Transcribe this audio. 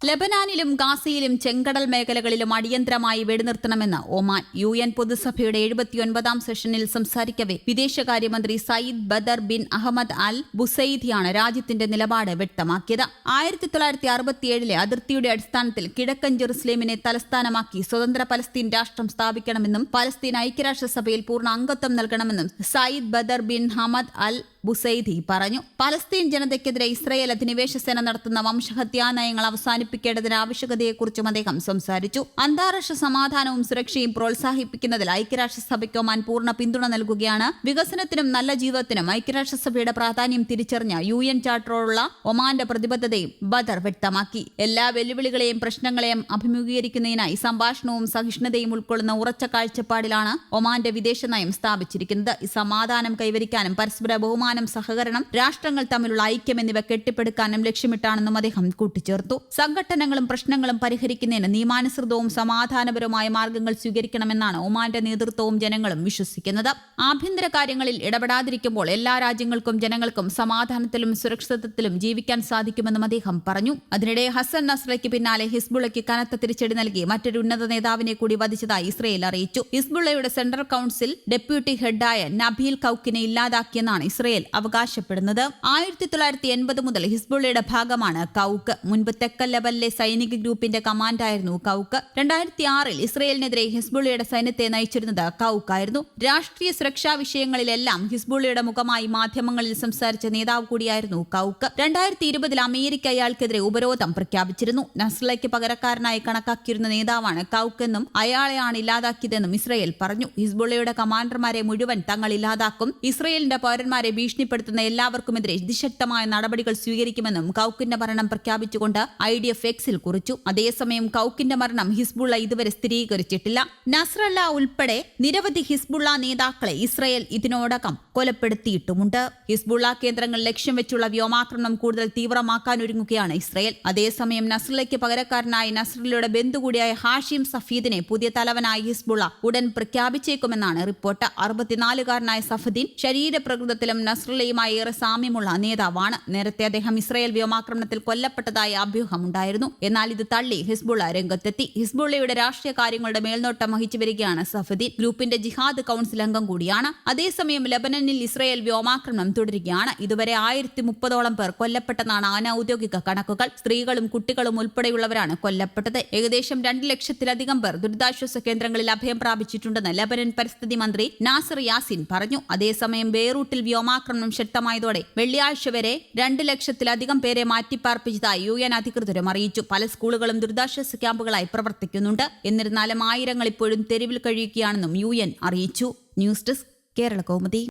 ലബനാനിലും ഗാസയിലും ചെങ്കടൽ മേഖലകളിലും അടിയന്തരമായി വെടിനിർത്തണമെന്ന് ഒമാൻ യു എൻ പൊതുസഭയുടെ എഴുപത്തിയൊൻപതാം സെഷനിൽ സംസാരിക്കവെ വിദേശകാര്യമന്ത്രി Sayyid Badr bin Ahmed Al ബുസൈദിയാണ് രാജ്യത്തിന്റെ നിലപാട് വ്യക്തമാക്കിയത്. ആയിരത്തി തൊള്ളായിരത്തി അറുപത്തിയേഴിലെ അതിർത്തിയുടെ അടിസ്ഥാനത്തിൽ കിഴക്കൻ ജെറുസലേമിനെ തലസ്ഥാനമാക്കി സ്വതന്ത്ര പലസ്തീൻ രാഷ്ട്രം സ്ഥാപിക്കണമെന്നും പലസ്തീൻ ഐക്യരാഷ്ട്രസഭയിൽ പൂർണ അംഗത്വം നൽകണമെന്നും Sayyid Badr bin Hamad Al Busaidi പറഞ്ഞു. പലസ്തീൻ ജനതയ്ക്കെതിരെ ഇസ്രയേൽ അധിനിവേശ സേന നടത്തുന്ന വംശഹത്യാ നയങ്ങൾ അവസാനിപ്പിക്കേണ്ടതിന് ആവശ്യകതയെക്കുറിച്ചും അദ്ദേഹം സംസാരിച്ചു. അന്താരാഷ്ട്ര സമാധാനവും സുരക്ഷയും പ്രോത്സാഹിപ്പിക്കുന്നതിൽ ഐക്യരാഷ്ട്രസഭയ്ക്ക് ഒമാൻ പൂർണ പിന്തുണ നൽകുകയാണ്. വികസനത്തിനും നല്ല ജീവിതത്തിനും ഐക്യരാഷ്ട്രസഭയുടെ പ്രാധാന്യം തിരിച്ചറിഞ്ഞ യു എൻ ചാർട്ടറോടുള്ള ഒമാന്റെ പ്രതിബദ്ധതയും ബദർ വ്യക്തമാക്കി. എല്ലാ വെല്ലുവിളികളെയും പ്രശ്നങ്ങളെയും അഭിമുഖീകരിക്കുന്നതിനായി സംഭാഷണവും സഹിഷ്ണുതയും ഉൾക്കൊള്ളുന്ന ഉറച്ച കാഴ്ചപ്പാടിലാണ് ഒമാന്റെ വിദേശ നയം സ്ഥാപിച്ചിരിക്കുന്നത്. സമാധാനം കൈവരിക്കാനും പരസ്പര ബഹുമാനം സഹകരണം രാഷ്ട്രങ്ങൾ തമ്മിലുള്ള ഐക്യം എന്നിവ കെട്ടിപ്പടുക്കാനും ലക്ഷ്യമിട്ടാണെന്നും അദ്ദേഹം കൂട്ടിച്ചേർത്തു. സംഘടനകളും പ്രശ്നങ്ങളും പരിഹരിക്കുന്നതിന് നിയമാനുസൃതവും സമാധാനപരവുമായ മാർഗങ്ങൾ സ്വീകരിക്കണമെന്നാണ് ഒമാന്റെ നേതൃത്വവും ജനങ്ങളും വിശ്വസിക്കുന്നത്. ആഭ്യന്തര കാര്യങ്ങളിൽ ഇടപെടാതിരിക്കുമ്പോൾ എല്ലാ രാജ്യങ്ങൾക്കും ജനങ്ങൾക്കും സമാധാനത്തിലും സുരക്ഷിതത്വത്തിലും ജീവിക്കാൻ സാധിക്കുമെന്നും അദ്ദേഹം പറഞ്ഞു. അതിനിടെ ഹസൻ നസ്രയ്ക്ക് പിന്നാലെ ഹിസ്ബുള്ളയ്ക്ക് കനത്ത തിരിച്ചടി നൽകി മറ്റൊരു ഉന്നത നേതാവിനെ കൂടി വധിച്ചതായി ഇസ്രയേൽ അറിയിച്ചു. ഹിസ്ബുള്ളയുടെ സെൻട്രൽ കൌൺസിൽ ഡെപ്യൂട്ടി ഹെഡായ നബീൽ കൌക്കിനെ ഇല്ലാതാക്കിയെന്നാണ് ഇസ്രയേൽ അവകാശപ്പെടുന്നത്. ആയിരത്തി തൊള്ളായിരത്തി എൺപത് മുതൽ ഹിസ്ബുള്ളയുടെ ഭാഗമാണ് കൌക്ക്. മുൻപ് തെക്കൻ ലെവലിലെ സൈനിക ഗ്രൂപ്പിന്റെ കമാൻഡായിരുന്നു കൌക്ക്. രണ്ടായിരത്തി ആറിൽ ഇസ്രയേലിനെതിരെ ഹിസ്ബുള്ളയുടെ സൈന്യത്തെ നയിച്ചിരുന്നത് കൌക്കായിരുന്നു. രാഷ്ട്രീയ സുരക്ഷാ വിഷയങ്ങളിലെല്ലാം ഹിസ്ബുള്ളയുടെ മുഖമായി മാധ്യമങ്ങളിൽ സംസാരിച്ച നേതാവ് കൂടിയായിരുന്നു കൌക്ക്. രണ്ടായിരത്തി ഇരുപതിൽ അമേരിക്ക അയാൾക്കെതിരെ ഉപരോധം പ്രഖ്യാപിച്ചിരുന്നു. നസ്ലയ്ക്ക് പകരക്കാരനായി കണക്കാക്കിയിരുന്ന നേതാവാണ് കൌക്ക് എന്നും അയാളെയാണ് ഇല്ലാതാക്കിയതെന്നും ഇസ്രയേൽ പറഞ്ഞു. ഹിസ്ബുള്ളയുടെ കമാൻഡർമാരെ മുഴുവൻ തങ്ങൾ ഇല്ലാതാക്കും. ഇസ്രയേലിന്റെ പൗരന്മാരെ ഭീഷണിപ്പെടുത്തുന്ന എല്ലാവർക്കുമെതിരെ അതിശക്തമായ നടപടികൾ സ്വീകരിക്കുമെന്നും കൌക്കിന്റെ മരണം പ്രഖ്യാപിച്ചുകൊണ്ട് ഐ ഡി എഫ് എക്സിൽ കുറിച്ചു. അതേസമയം കൌക്കിന്റെ മരണം ഹിസ്ബുള്ള ഇതുവരെ സ്ഥിരീകരിച്ചിട്ടില്ല. നസ്രല്ല ഉൾപ്പെടെ നിരവധി ഹിസ്ബുള്ള നേതാക്കളെ ഇസ്രയേൽ ഇതിനോടകം കൊലപ്പെടുത്തിയിട്ടുമുണ്ട്. ഹിസ്ബുള്ള കേന്ദ്രങ്ങൾ ലക്ഷ്യം വെച്ചുള്ള വ്യോമാക്രമണം കൂടുതൽ തീവ്രമാക്കാനൊരുങ്ങുകയാണ് ഇസ്രയേൽ. അതേസമയം നസ്രലയ്ക്ക് പകരക്കാരനായി നസ്രലയുടെ ബന്ധു കൂടിയായ ഹാഷിം സഫീദിനെ പുതിയ തലവനായി ഹിസ്ബുള്ള ഉടൻ പ്രഖ്യാപിച്ചേക്കുമെന്നാണ് റിപ്പോർട്ട്. അറുപത്തിനാലുകാരനായ സഫദീൻ ശരീരപ്രകൃതത്തിലും നസ്രലയുമായി ഏറെ സാമ്യമുള്ള നേതാവാണ്. നേരത്തെ അദ്ദേഹം ഇസ്രായേൽ വ്യോമാക്രമണത്തിൽ കൊല്ലപ്പെട്ടതായി അഭ്യൂഹമുണ്ടായിരുന്നു. എന്നാൽ ഇത് തള്ളി ഹിസ്ബുള്ള രംഗത്തെത്തി. ഹിസ്ബുള്ളയുടെ രാഷ്ട്രീയ കാര്യങ്ങളുടെ മേൽനോട്ടം വഹിച്ചു വരികയാണ് സഫദീൻ. ഗ്രൂപ്പിന്റെ ജിഹാദ് കൌൺസിൽ അംഗം കൂടിയാണ്. അതേസമയം ലബനനിൽ ഇസ്രായേൽ വ്യോമാക്രമണം തുടരുകയാണ്. ഇതുവരെ ആയിരത്തി മുപ്പതോളം പേർ കൊല്ലപ്പെട്ടെന്നാണ് അനൌദ്യോഗിക കണക്കുകൾ. സ്ത്രീകളും കുട്ടികളും ഉൾപ്പെടെയുള്ളവരാണ് കൊല്ലപ്പെട്ടത്. ഏകദേശം രണ്ട് ലക്ഷത്തിലധികം പേർ ദുരിതാശ്വാസ കേന്ദ്രങ്ങളിൽ അഭയം പ്രാപിച്ചിട്ടുണ്ടെന്ന് ലബനൻ പരിസ്ഥിതി മന്ത്രി നാസർ യാസിൻ പറഞ്ഞു. അതേസമയം ബെയ്റൂട്ടിൽ വ്യോമാക്രമണം ശക്തമായതോടെ വെള്ളിയാഴ്ച വരെ രണ്ട് ലക്ഷത്തിലധികം പേരെ മാറ്റിപ്പാർപ്പിച്ചതായി യു എൻ അധികൃതരും അറിയിച്ചു. പല സ്കൂളുകളും ദുരിതാശ്വാസ ക്യാമ്പുകളായി പ്രവർത്തിക്കുന്നുണ്ട്. എന്നിരുന്നാലും ആയിരങ്ങൾ ഇപ്പോഴും തെരുവിൽ കഴിയുകയാണെന്നും യു എൻ അറിയിച്ചു. News desk Kerala Kaumudi.